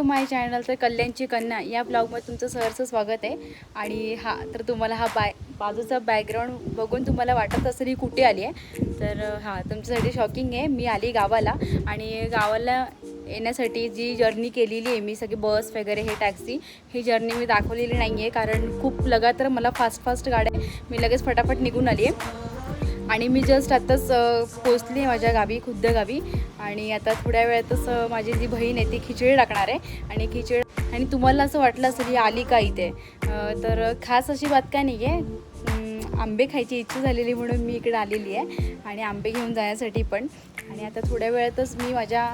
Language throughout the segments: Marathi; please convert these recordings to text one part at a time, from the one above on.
टू माय चॅनल तर कल्याणची कन्या या ब्लॉगमध्ये तुमचं सहर्ष स्वागत आहे. आणि हा तर तुम्हाला हा बाय बाजूचा बॅकग्राऊंड बघून तुम्हाला वाटत असेल ही कुठे आली आहे. तर हा तुमच्यासाठी शॉकिंग आहे. मी आली गावाला आणि गावाला येण्यासाठी जी जर्नी केलेली आहे मी सगळी बस वगैरे हे टॅक्सी ही जर्नी मी दाखवलेली नाही आहे कारण खूप लगातार मला फास्ट फास्ट गाड्या मी लगेच फटाफट निघून आली आहे. आणि मी जस्ट आत्ताच पोचली माझ्या गावी खुद्द गावी. आणि आता थोड्या वेळातच माझी जी बहीण आहे ती खिचडी टाकणार आहे. आणि खिचडी आणि तुम्हाला असं वाटलं असेल ही आली का इथे? तर खास अशी बात काय नाही आहे आंबे खायची इच्छा झालेली म्हणून मी इकडे आलेली आहे आणि आंबे घेऊन जाण्यासाठी पण. आणि आता थोड्या वेळातच मी माझ्या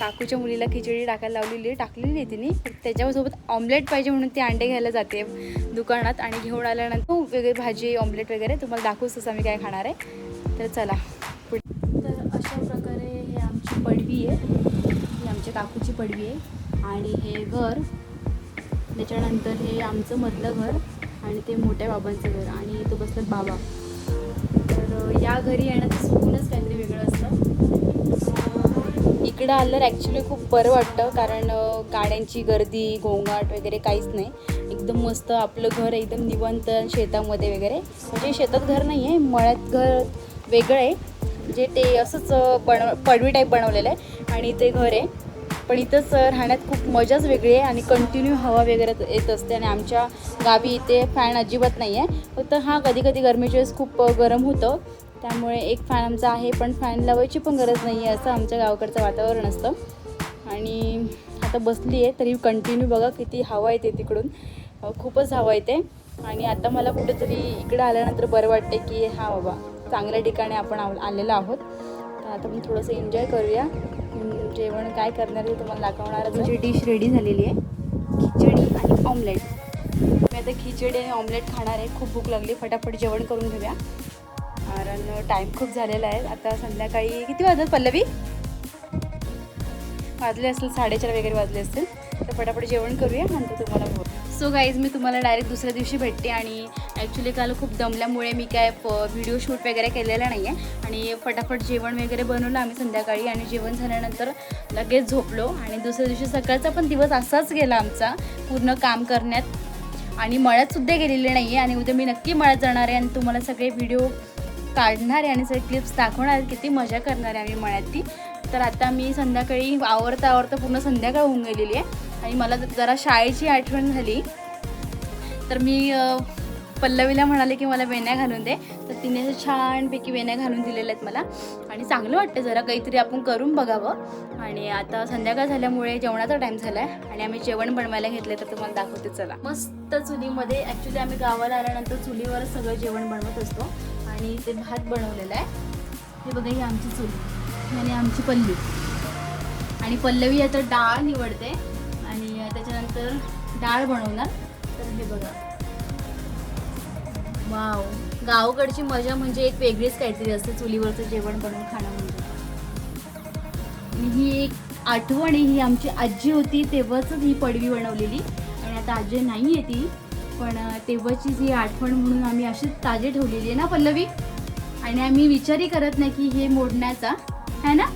काकूच्या मुलीला खिचडी टाकायला लावलेली आहे. टाकलेली आहे तिने. त्याच्यासोबत ऑमलेट पाहिजे म्हणून ती अंडे घ्यायला जाते दुकानात आणि घेऊन आल्यानंतर वेगळी भाजी ऑमलेट वगैरे तुम्हाला दाखवूच तसं मी काय खाणार आहे. तर चला पुढे. तर अशा प्रकारे हे आमची पडवी आहे. ही आमच्या काकूची पडवी आहे. आणि हे घर त्याच्यानंतर हे आमचं मधलं घर. आणि ते मोठ्या बाबांचं घर आणि तो बसतात बाबा. तर या घरी येण्याचं सुकूनच काहीतरी वेगळं असतं. इकडं आलं ॲक्च्युली खूप बरं वाटतं कारण गाड्यांची गर्दी गोंगाट वगैरे काहीच नाही. एकदम मस्त आपलं घर एकदम निवंत शेतामध्ये वगैरे. म्हणजे शेतात घर नाही आहे मळ्यात घर वेगळं आहे. म्हणजे ते असंच बनव पडवी टाईप बनवलेलं आहे आणि ते घर आहे. पण इथंच राहण्यात खूप मजाच वेगळी आहे आणि कंटिन्यू हवा वगैरे येत असते आणि आमच्या गावी इथे फॅन अजिबात नाही आहे. फक्त हा कधी कधी गरमीच्या वेळेस खूप गरम होतं. त्यामुळे एक फॅन आमचा आहे पण फॅन लावायची पण गरज नाही आहे असं आमच्या गावाकडचं वातावरण असतं. आणि आता बसली आहे तरी कंटिन्यू बघा किती हवा येते तिकडून. खूपच हवा येते. आणि आता मला कुठेतरी इकडे आल्यानंतर बरं वाटते की हा बाबा चांगल्या ठिकाणी आपण आलेलो आहोत. तर आता आपण थोडंसं एन्जॉय करूया. जेवण काय करणार आहे तुम्हाला दाखवणार म्हणजे डिश रेडी झालेली आहे. खिचडी आणि ऑमलेट मी आता खिचडी आणि ऑमलेट खाणार आहे. खूप भूक लागली. फटाफट जेवण करून घेऊया. कारण टाईम खूप झालेला आहे. आता संध्याकाळी किती वाजत पल्लवी? वाजले असतील साडेचार वगैरे वाजले असतील. तर फटाफट जेवण करूया. नंतर तुम्हाला सो गाईज मी तुम्हाला डायरेक्ट दुसऱ्या दिवशी भेटते आणि ॲक्च्युली काल खूप दमल्यामुळे मी काय व्हिडिओ शूट वगैरे केलेला नाही आहे आणि फटाफट जेवण वगैरे बनवलं आम्ही संध्याकाळी आणि जेवण झाल्यानंतर लगेच झोपलो. आणि दुसऱ्या दिवशी सकाळचा पण दिवस असाच गेला आमचा पूर्ण काम करण्यात. आणि मळ्यातसुद्धा गेलेले नाही आहे आणि उद्या मी नक्की मळ्यात जाणार आहे आणि तुम्हाला सगळे व्हिडिओ काढणार आहे आणि सगळे क्लिप्स दाखवणार आहे किती मजा करणार आहे आम्ही मळ्यात ती तर आता मी संध्याकाळी आवरता आवरता पूर्ण संध्याकाळ होऊन गेलेली आहे. आणि मला जरा शाळेची आठवण झाली. तर मी पल्लवीला म्हणाले की मला वेण्या घालून दे. तर तिने छानपैकी वेण्या घालून दिलेल्या आहेत मला. आणि चांगलं वाटतं जरा काहीतरी आपण करून बघावं. आणि आता संध्याकाळ झाल्यामुळे जेवणाचा टाईम झाला आहे आणि आम्ही जेवण बनवायला घेतले तर तुम्हाला दाखवते चला. मस्त चुलीमध्ये ॲक्च्युली आम्ही गावाला आल्यानंतर चुलीवर सगळं जेवण बनवत असतो. आणि ते भात बनवलेलं आहे. हे बघा ही आमची चुली. आणि आमची पल्ली आणि पल्लवी आता डाळ निवडते. आणि त्याच्यानंतर डाळ बनवणार. तर हे बघा. वाव. गावाकडची मजा म्हणजे एक वेगळीच काहीतरी असते चुलीवरचं जेवण बनवून खाणं म्हणजे. ही एक आठवण आहे ही आमची आजी होती तेव्हाच ही पडवी बनवलेली. आणि आता आजी नाही आहे ती पण तेव्हाची जी आठवण म्हणून आम्ही अशीच ताजे ठेवलेली आहे ना पल्लवी? आणि आम्ही विचारही करत नाही की हे मोडण्याचा है ना?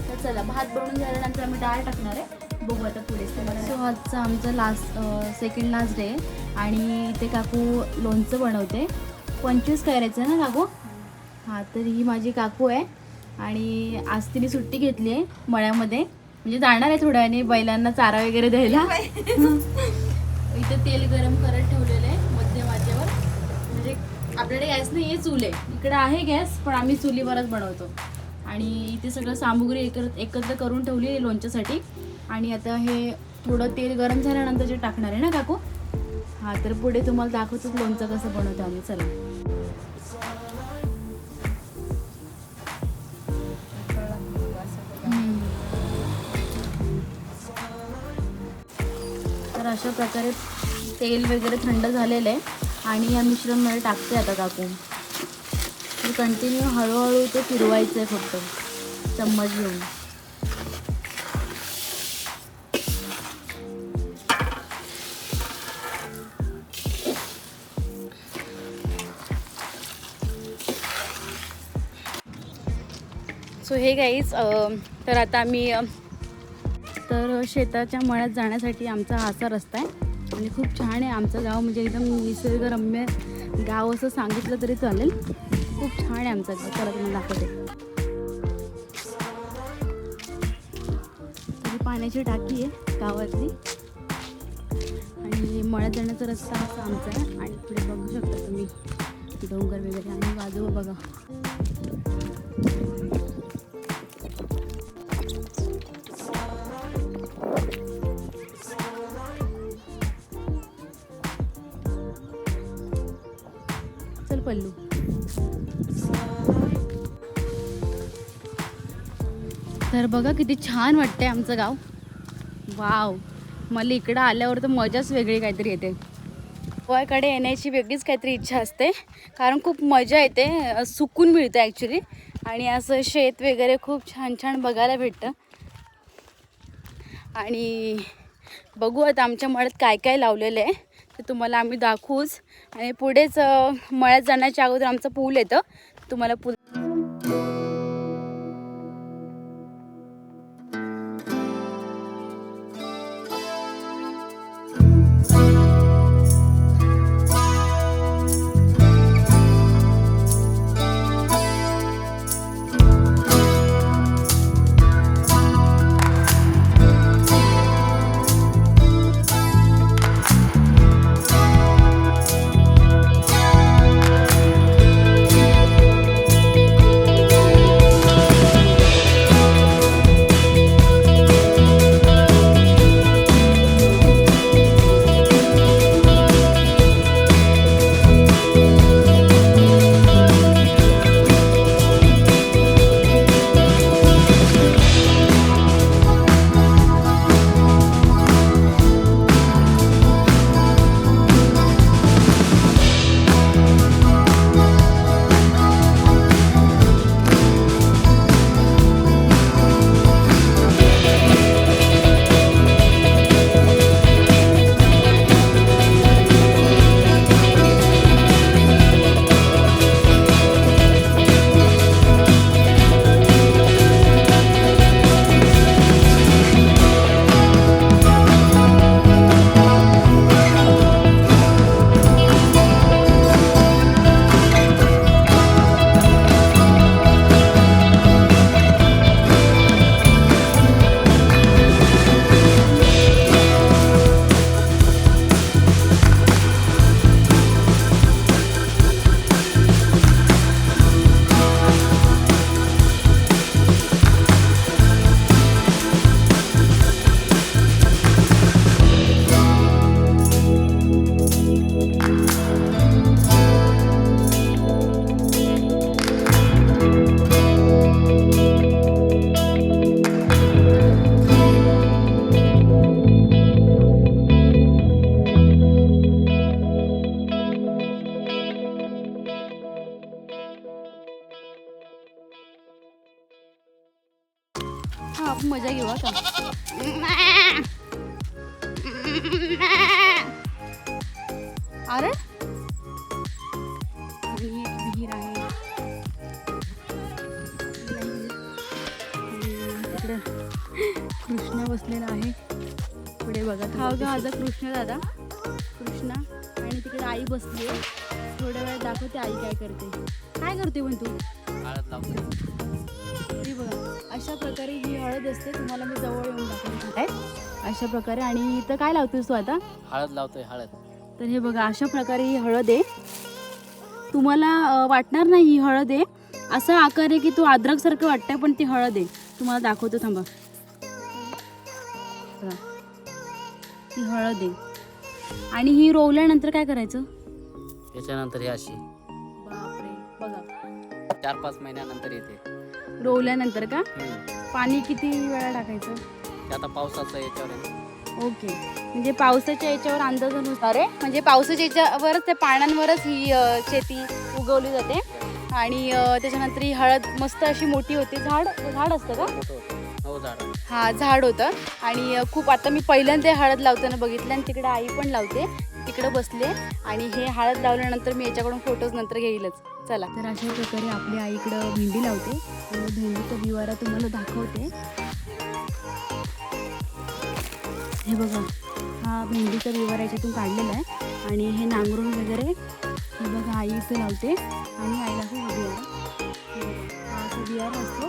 तर चला भात बनवून झाल्यानंतर आम्ही डाळ टाकणार आहे. बघू आता पुढे सो आजचा आमचा लास्ट सेकंड लास्ट डे आणि इथे काकू लोणचं बनवते. पंचवीस करायचं आहे ना काकू? हां तर ही माझी काकू आहे. आणि आज तिने सुट्टी घेतली आहे मळ्यामध्ये. म्हणजे जाणार आहे थोड्या वेळाने बैलांना चारा वगैरे द्यायला. इथे तेल गरम करत ठेवलेलं आहे मध्यम आचेवर म्हणजे आपल्याकडे गॅस नाही आहे चूल आहे. इकडे आहे गॅस पण आम्ही चुलीवरच बनवतो. आणि इथे सगळं सामुग्री एकत्र एकत्र करून ठेवली आहे लोणच्यासाठी. आणि आता हे थोडं तेल गरम झाल्यानंतर जे टाकणार आहे ना काकू? हां तर पुढे तुम्हाला दाखवतोच लोणचं कसं बनवतो आम्ही. चला. तर अशा प्रकारे तेल वगैरे थंड झालेलं आहे आणि या मिश्रणमध्ये टाकते आता काकू. तर कंटिन्यू हळूहळू ते फिरवायचं आहे फक्त. चम्मच घेऊन. सो हे गाईज तर आता आम्ही तर शेताच्या मळ्यात जाण्यासाठी आमचा असा रस्ता आहे. आणि खूप छान आहे आमचं गाव. म्हणजे एकदम निसर्गरम्य गाव असं सांगितलं तरी चालेल. खूप छान आहे आमचं गाव. चला तुम्हाला दाखवते. पाण्याची टाकी आहे गावातली. आणि मळ्यात जाण्याचा रस्ता असा आमचा आहे. आणि पुढे बघू शकता तुम्ही डोंगर वगैरे आणि बाजूला बघा. तर बघा किती छान वाटतंय आमचं गाव. वाव. मला इकडं आल्यावर तर मजाच वेगळी काहीतरी येते. गोव्याकडे येण्याची वेगळीच काहीतरी इच्छा असते. कारण खूप मजा येते सुकून मिळतं ॲक्च्युली आणि असं शेत वगैरे खूप छान छान बघायला भेटतं. आणि बघू आता आमच्या मळ्यात काय काय लावलेलं आहे ते तुम्हाला आम्ही दाखवूच. आणि पुढेच मळ्यात जाण्याच्या अगोदर आमचं पूल येतं. तुम्हाला पूल दाखवते आई काय करते. काय करते पण तू? हळद लावतो. तरी बघा अशा प्रकारे ही हळद असते तुम्हाला मी जवळ येऊन दाखवते. आहे अशा प्रकारे आणि इथं काय लावतोस तू आता? हळद लावतोय हळद. तर हे बघा अशा प्रकारे ही हळद आहे. तुम्हाला अं, वाटणार नाही ही हळद आहे. असा आकार आहे की तो अद्रकसारखं वाटतंय पण ती हळद आहे. तुम्हाला दाखवतो थांबा. बघा. ही हळद आहे. आणि ही रोवल्यानंतर काय करायचं? त्याच्यानंतर ही अशी. बापरे बघा. चार पाच महिन्यानंतर येते. रोवल्यानंतर का? हम्म. पाणी किती वेळा टाकायचं? ते आता पावसाचं याच्यावर आहे. ओके. म्हणजे पावसाच्या याच्यावर अंदाजानुसार आहे. म्हणजे पावसाच्या याच्यावरच त्या पाण्यावरच ही अ, शेती उगवली जाते. आणि अ, त्याच्यानंतर ही हळद मस्त अशी मोठी होते. झाड झाड असतं का? मोठं होतं. हो झाड. हा झाड होतं. आणि अ, खूप आता मी पहिल्यांदा हळद लावताना बघितलं आणि तिकडे आई पण लावते. तिकडे बसले आणि हे हळद लावल्यानंतर मी याच्याकडून फोटोज नंतर घेईलच. चला. तर अशा प्रकारे आपली आई इकडं भेंडी लावते. भेंडीचा बिवारा तुम्हाला दाखवते. हे बघा हा भेंडीचा विवार याच्यातून काढलेला आहे. आणि हे नांगरून वगैरे हे बघा आई इथं लावते. आणि आईला असं बियार हा असं बियार असतो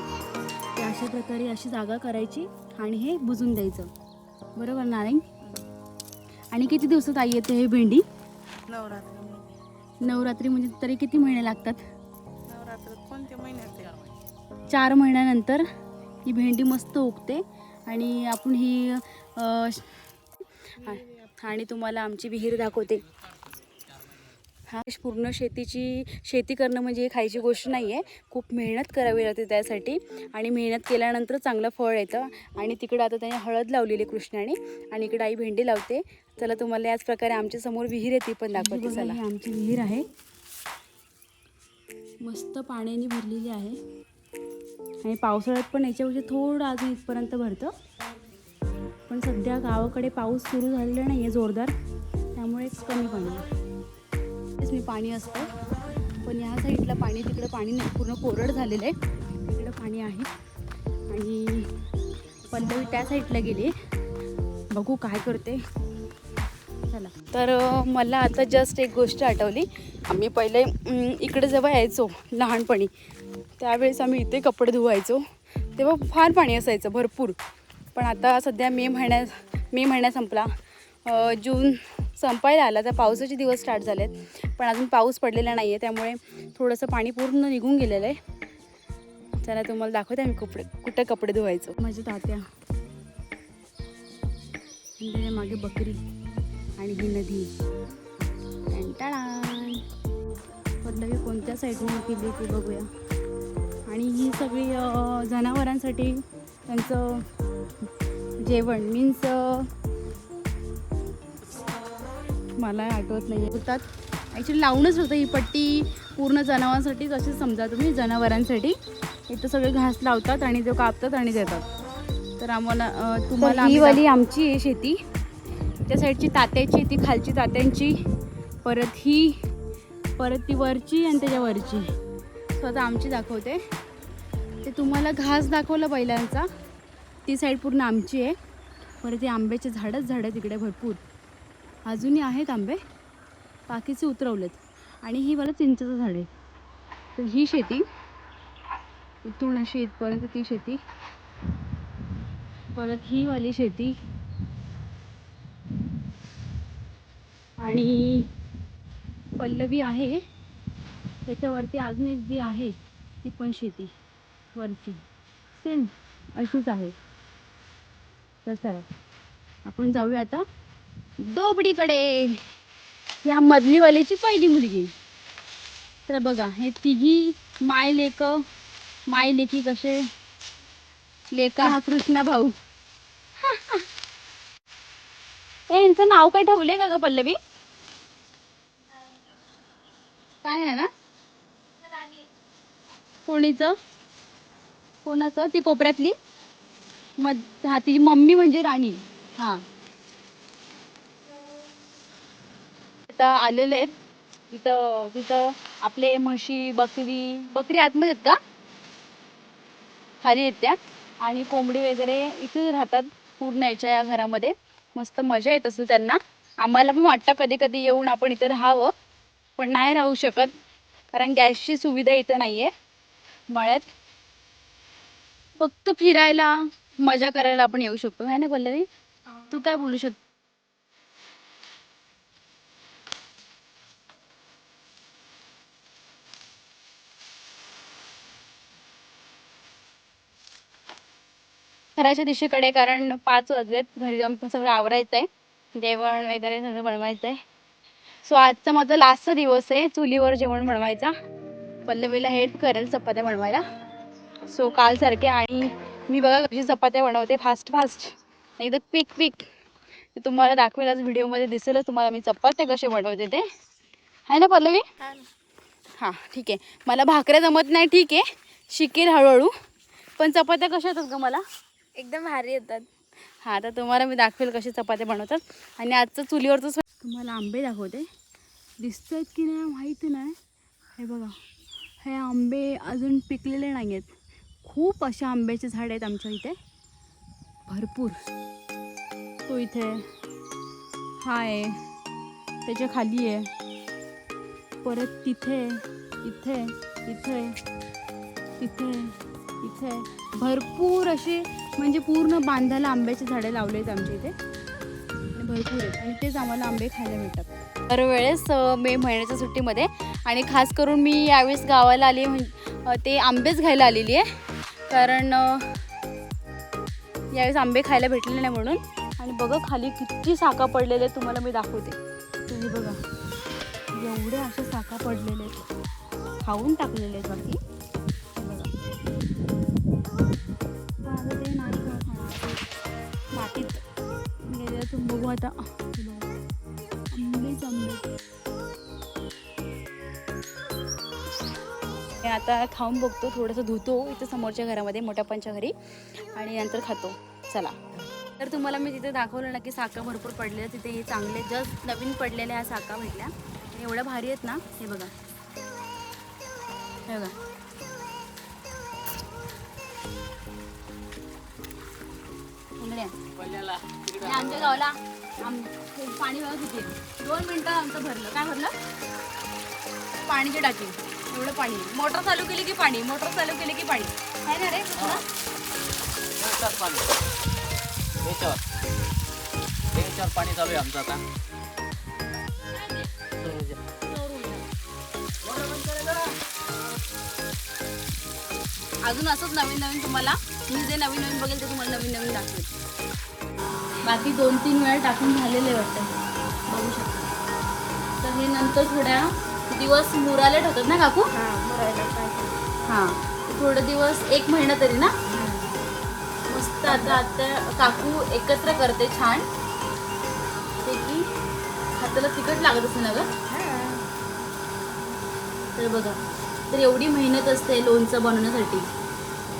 ते अशा प्रकारे अशी जागा करायची आणि हे बुजून द्यायचं. बरोबर नारायण? आणि किती दिवसात आई येते हे भेंडी? नवरात्र नवरात्री म्हणजे तरी किती महिने लागतात? नवरात्रात कोणत्या महिन्यात? चार महिन्यानंतर ही भेंडी मस्त उगते आणि आपण ही आणि तुम्हाला आमची विहीर दाखवते. हा पूर्ण शेतीची शेती करणं म्हणजे ही खायची गोष्ट नाही आहे खूप मेहनत करावी लागते त्यासाठी. आणि मेहनत केल्यानंतर चांगलं फळ येतं. आणि तिकडं आता त्याने हळद लावलेली कृष्णाने. आणि इकडे आई भेंडी लावते. चला तुम्हाला याच प्रकारे आमच्यासमोर विहीर आहे ती पण दाखवते चला. आमची विहीर आहे. मस्त पाण्याने भरलेली आहे. आणि पावसाळ्यात पण याच्यापेक्षा थोडं अजून इथपर्यंत भरतं. पण सध्या गावाकडे पाऊस सुरू झालेला नाही आहे जोरदार. त्यामुळे कमी पाणी मी पाणी असतं. पण ह्या साईडला पाणी तिकडं पाणी नाही. पूर्ण कोरड झालेलं आहे. तिकडं पाणी आहे. आणि पल्लवी त्या साईडला गेली. बघू काय करते. झाला. तर मला आता जस्ट एक गोष्ट आठवली. आम्ही पहिले इकडे जेव्हा यायचो लहानपणी त्यावेळेस आम्ही इथे कपडे धुवायचो. तेव्हा फार पाणी असायचं भरपूर. पण आता सध्या मे महिन्यात मे महिना संपला. जून संपायला आला तर पावसाचे दिवस स्टार्ट झालेत. पण अजून पाऊस पडलेला नाही आहे त्यामुळे थोडंसं पाणी पूर्ण निघून गेलेलं आहे. चला तुम्हाला दाखवते आम्ही कपडे कुठं कपडे धुवायचो. माझी तात्या. मागे बकरी. आणि ही नदी. पल्लवी कोणत्या साईडने केली ते बघूया. आणि ही सगळी जनावरांसाठी त्यांचं जेवण. मीन्स मला आठवत नाही होतात. ॲक्च्युली लावूनच होतं ही पट्टी पूर्ण जनावरांसाठीच. असे समजा तुम्ही जनावरांसाठी इथं सगळे घास लावतात आणि ते कापतात आणि देतात. तर आम्हाला तुम्हाला ही वाली आमची आहे शेती. त्या साईडची तात्याची ती खालची तात्यांची परत ही परत ती वरची आणि त्याच्या वरची. सो आता आमची दाखवते. ते तुम्हाला घास दाखवलं बैलांचा ती साईड पूर्ण आमची आहे. परत ते आंब्याचे झाडच झाड आहे तिकडे भरपूर. अजूनही आहेत आंबे. बाकीचे उतरवलेत. आणि ही मला चिंचेचं झाड आहे. तर ही शेती. इथून अशी इथपर्यंत ती शेती. परत ही वाली शेती. आणि पल्लवी आहे. त्याच्यावरती अजून एक जी आहे ती पण शेती वरची. सेम अशीच आहे. तसं आहे आपण जाऊया आता दोबडीकडे. या मधलीवाल्याची पहिली मुलगी. तर बघा हे तिघी माय लेक माय लेकी कसे? लेका. हा कृष्णा भाऊ. ए, यांचं नाव काय ठेवले का ग पल्लवी? काय आहे ना? कोणीचं? कोणाचं? ती कोपऱ्यातली? मग हा तिची मम्मी म्हणजे राणी. हा. आता आलेले आहेत. तिथं तिथं आपले म्हशी बकरी बकरी आतमध्ये आहेत का? खाली आहेत त्या. आणि कोंबडी वगैरे इथे राहतात पूर्ण याच्या या घरामध्ये. मस्त मजा येत असते त्यांना. आम्हाला पण वाटतं कधी कधी येऊन आपण इथे राहावं. पण नाही राहू शकत. कारण गॅसची सुविधा इथं नाहीये. मळ्यात फक्त फिरायला मजा करायला आपण येऊ शकतो. है ना पल्लवी? तू काय बोलू शकतो? घराच्या दिशेकडे कारण पाच वाजलेत. घरी जाऊन सगळं आवरायचं आहे जेवण वगैरे सगळं बनवायचं आहे सो आजचा माझा लास्टचा दिवस आहे. चुलीवर जेवण बनवायचा. पल्लवीला हेल्प करेल चपात्या बनवायला. सो काल सारखे आणि मी बघा कशी चपात्या बनवते. फास्ट फास्ट एकदम क्विक क्विक तुम्हाला दाखवेल. आज व्हिडिओमध्ये दिसेलच तुम्हाला मी चपात्या कसे बनवते ते. आहे ना पल्लवी? हां ठीक आहे. मला भाकऱ्या जमत नाही ठीक आहे. शिकेल हळूहळू. पण चपात्या कशा येतात ग मला? एकदम भारी येतात. हा तर तुम्हाला मी दाखवेल कशी चपात्या बनवतात. आणि आजचं चुलीवरचं तुम्हाला आंबे दाखवते. दिसत आहेत की नाही माहिती नाही. हे बघा हे आंबे अजून पिकलेले नाही आहेत खूप असे आंब्याचे झाड आहेत आमच्या इथे. भरपूर. तो इथे हा आहे. त्याच्याखाली आहे. परत तिथे इथे इथे तिथे इथे भरपूर असे म्हणजे पूर्ण बांधायला आंब्याची झाडे लावले आहेत आमच्या इथे. भरपूर आहेत. आणि तेच आम्हाला आंबे खायला मिळतात. दरवेळेस मे महिन्याच्या सुट्टीमध्ये आणि खास करून मी यावेळेस गावाला आली ते आंबेच घ्यायला आलेली आहे. कारण यावेळेस आंबे खायला भेटलेले नाही म्हणून. आणि बघा खाली किती साखा पडलेले आहेत तुम्हाला मी दाखवते. तुम्ही बघा. एवढे असे साखा पडलेले आहेत. खाऊन टाकलेले आहेत बाकी. गेले बघू आता. आंबेच आंबे. आता खाऊन बघतो थोडंसं धुतो. इथं समोरच्या घरामध्ये मोठ्यापणच्या घरी. आणि नंतर खातो. चला. तर तुम्हाला मी तिथे दाखवलं ना की साखा भरपूर पडलेल्या तिथे हे चांगले जस्ट नवीन पडलेल्या ह्या साखा भेटल्या. एवढ्या भारी आहेत ना हे बघा. हे बघा. आणि आमच्या गावाला आम पाणी बघा किती आहे. दोन मिनटं आमचं भरलं. काय भरलं? पाणीची टाकी एवढं पाणी. मोटर चालू केली की पाणी? मोटर चालू केली की पाणी? आहे ना रे? पाणी. याच्यावर. याच्यावर पाणी चालू आहे आमचं आता. अजून असंच नवीन नवीन तुम्हाला. मी जे नवीन नवीन बघेल ते तुम्हाला नवीन नवीन दाखवेल. बाकी दोन तीन वेळा टाकून झालेले वाटतं. बघू शकता. तर हे नंतर थोड्या दिवस मुराले ठेवतात ना काकू? हा मुरायला हां. थोडे दिवस एक महिना तरी ना? मस्त आता आता काकू एकत्र करते छान. ते की हाताला तिखट लागत असेल ना गं? तर बघा. तर एवढी मेहनत असते लोणचं बनवण्यासाठी.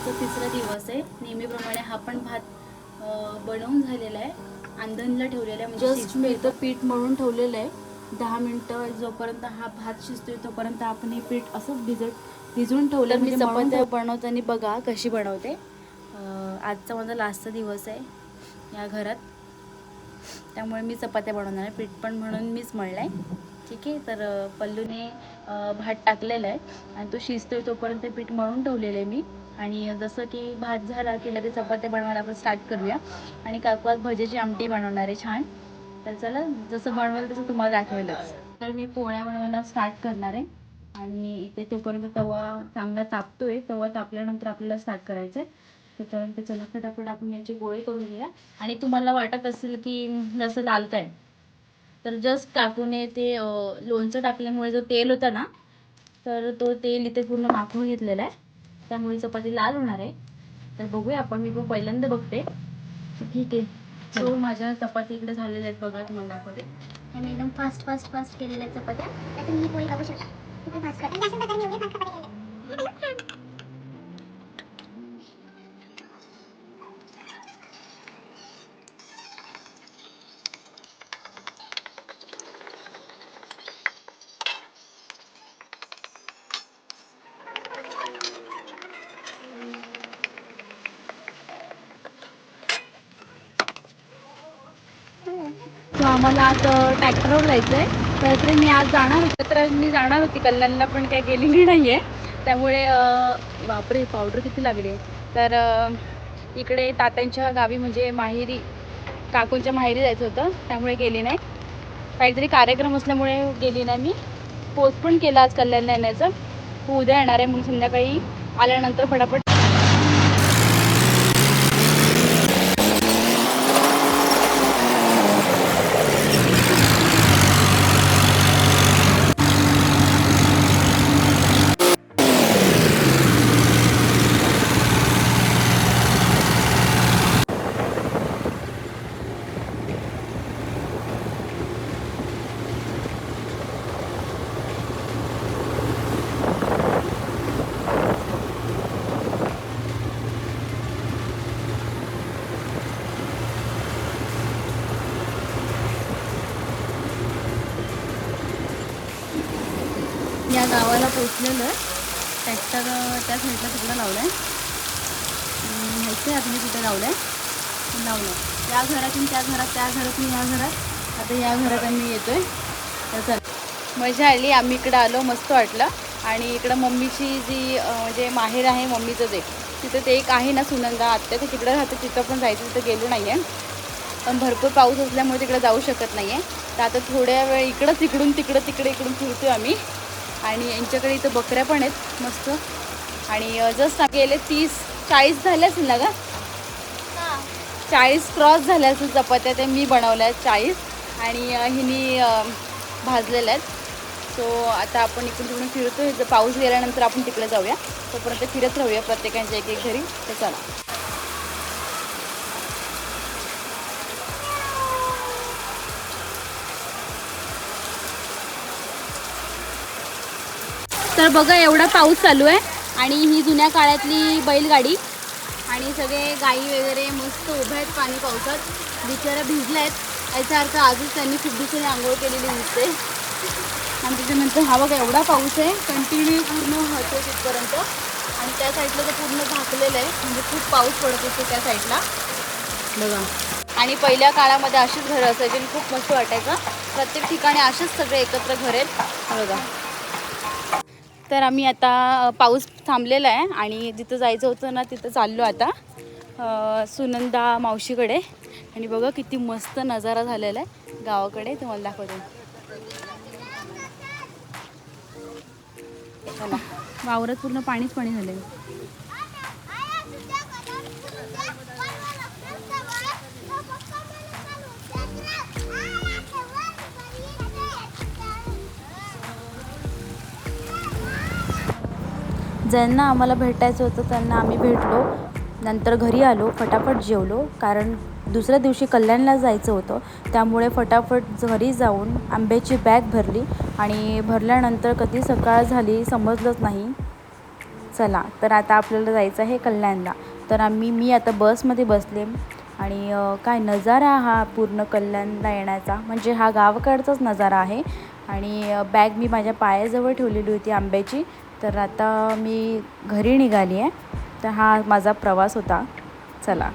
तर तिसरा दिवस आहे. नेहमीप्रमाणे हा पण भात बनवून झालेला आहे. आंधणला ठेवलेला आहे म्हणजे जस्ट मी इथं पीठ मळून ठेवलेलं आहे. दहा मिनटं जोपर्यंत हा भात शिजतोय तोपर्यंत आपण हे पीठ असंच भिजत भिजून ठेवलं मी चपात्या बनवताना बघा कशी बनवते. आजचा माझा लास्टचा दिवस आहे या घरात. त्यामुळे मी चपात्या बनवणार आहे. पीठ पण म्हणून मीच मळलं आहे ठीक आहे? तर पल्लूने भात टाकलेला आहे. आणि तो शिजतोय तोपर्यंत पीठ मळून ठेवलेलं आहे मी. आणि जसं की भात झाला की लगेच चपात्या बनवायला आपण स्टार्ट करूया. आणि काकवात भजेची आमटी बनवणार आहे छान. तर चला जसं बनवेल तसं तुम्हाला दाखवेलच. तर मी पोळ्या बनवायला स्टार्ट करणार आहे. आणि इथे तोपर्यंत तवा चांगला तापतोय. तवा तापल्यानंतर आपल्याला स्टार्ट करायचं आहे त्याच्यानंतर चला फटाफट आपण याची गोळी करून घेऊया. आणि तुम्हाला वाटत असेल की जसं लालतंय. तर जस्ट काकूने ते लोणचं टाकल्यामुळे जो तेल होता ना तर तो तेल इथे पूर्ण माखून घेतलेला आहे. त्यामुळे चपाती लाल होणार आहे. तर बघूया आपण मी पण पहिल्यांदा बघते. ठीक आहे. सो माझ्या चपाती इकडे झालेल्या आहेत बघा तुम्हाला दाखवते. आणि एकदम फास्ट फास्ट फास्ट केलेल्या चपात्या. तुम्ही पोळी बघू शकता. फास्ट करते अशा प्रकारे एवढे फास्ट चपात्या केल्या. सो आम्हाला आज ट्रॅक्टरवर जायचं आहे तर ते मी आज जाणार होते तर मी जाणार होती. कल्याणला पण काय गेलेली नाही आहे त्यामुळे बापरे पावडर किती लागली. आहे तर इकडे तात्यांच्या गावी म्हणजे माहेरी काकूंच्या माहेरी जायचं होतं. त्यामुळे गेली नाही. काहीतरी कार्यक्रम असल्यामुळे गेली नाही मी. पोस्ट पण केला आज कल्याणला येण्याचं. तू उद्या येणार आहे म्हणून संध्याकाळी आल्यानंतर फटाफट या गावाला पोचलेलं आहे ट्रॅक्टर त्या साईडला तिकडं लावलं आहे माहिती आहे मी तिथे लावलं आहे लावलं या घरातून त्या घरात त्या घरातून या घरात. आता या घरात आम्ही येतो तर चल. मजा आली. आम्ही इकडं आलो. मस्त वाटलं. आणि इकडं मम्मीची जी म्हणजे माहेर आहे मम्मीचं जे तिथं ते एक आहे ना सुनंदा. आत्या ते तिकडं राहतं तिथं पण जायचं. तिथं गेलो नाही आहे पण भरपूर पाऊस असल्यामुळे तिकडं जाऊ शकत नाही आहे तर आता थोड्या वेळ इकडंच इकडून तिकडं तिकडे इकडून फिरतो आम्ही. आणि यांच्याकडे इथं बकऱ्या पण आहेत. मस्त. आणि जस्ट गेले तीस चाळीस झाले असेल ना का चाळीस क्रॉस झाल्या असेल चपात्या ते मी बनवल्या आहेत चाळीस. आणि हिनी भाजलेल्या आहेत. सो आता आपण इकडून तिकडून फिरतो जर पाऊस गेल्यानंतर आपण तिकडे जाऊया. तोपर्यंत फिरत राहूया प्रत्येकांच्या एक एक घरी. तर चला. तर बघा एवढा पाऊस चालू आहे. आणि ही जुन्या काळातली बैलगाडी. आणि सगळे गाई वगैरे मस्त उभे आहेत पाणी पावसात. बिचारा भिजल्या आहेत. याचा अर्थ आजच त्यांनी खूप दिवसांनी आंघोळ केलेली दिसते. आणि त्याच्यानंतर हा बघा एवढा पाऊस आहे. कंटिन्यू पूर्ण होतो तिथपर्यंत. आणि त्या साईडला तर पूर्ण झाकलेलं आहे. म्हणजे खूप पाऊस पडत असतो त्या साईडला बघा. आणि पहिल्या काळामध्ये अशीच घरं असायची आणि खूप मस्त वाटायचं. प्रत्येक ठिकाणी असेच सगळे एकत्र घर आहेत बघा. तर आम्ही आता पाऊस थांबलेला आहे आणि जिथं जायचं होतं ना तिथं चाललो आता सुनंदा मावशीकडे. आणि बघा किती मस्त नजारा झालेला आहे गावाकडे तुम्हाला दाखवते. चला. वावरात पूर्ण पाणीच पाणी झालेलं ज्यांना आम्हाला भेटायचं होतं त्यांना आम्ही भेटलो. नंतर घरी आलो फटाफट जेवलो कारण दुसऱ्या दिवशी कल्याणला जायचं होतं. त्यामुळे फटाफट घरी जाऊन आंब्याची बॅग भरली आणि भरल्यानंतर कधी सकाळ झाली समजलंच नाही. चला तर आता आपल्याला जायचं आहे कल्याणला. तर आम्ही मी आता बसमध्ये बसले आणि काय नजारा हा पूर्ण कल्याणला येण्याचा. म्हणजे हा गावाकडचाच नजारा आहे आणि बॅग मी माझ्या पायाजवळ ठेवलेली होती आंब्याची. तर आता मी घरी निघाली आहे. तर हा माझा प्रवास होता. चला.